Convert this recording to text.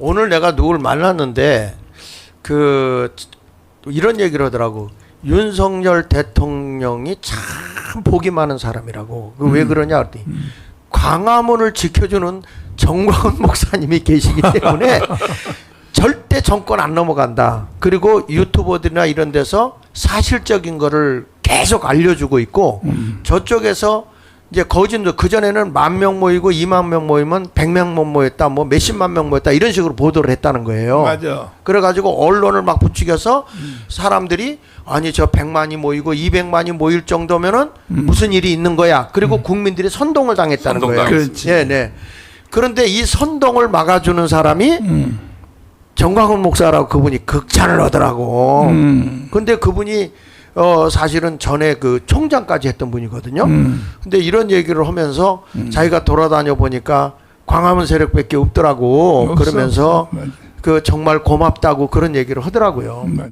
오늘 내가 누굴 만났는데 그 이런 얘기를 하더라고. 윤석열 대통령이 참 복이 많은 사람이라고. 그왜 그러냐 그랬더니 광화문을 지켜주는 정광훈 목사님이 계시기 때문에 절대 정권 안 넘어간다. 그리고 유튜버들이나 이런 데서 사실적인 거를 계속 알려주고 있고 저쪽에서 이제 거진도 그 전에는 만 명 모이고 이만 명 모이면 백명 못 모였다, 뭐 몇십만 명 모였다 이런 식으로 보도를 했다는 거예요. 맞아. 그래 가지고 언론을 막 부추겨서 사람들이 아니 저 100만이 모이고 200만이 모일 정도면은 무슨 일이 있는 거야. 그리고 국민들이 선동을 당했다는 거예요. 선동당했어. 그렇지. 네, 네. 그런데 이 선동을 막아 주는 사람이 음. 정광훈 목사라고 그분이 극찬을 하더라고. 음. 근데 그분이 어 사실은 전에 그 총장까지 했던 분이거든요. 음. 근데 이런 얘기를 하면서 자기가 돌아다녀 보니까 광화문 세력밖에 없더라고. 없어. 그러면서. 그 정말 고맙다고 그런 얘기를 하더라고요. 맞아.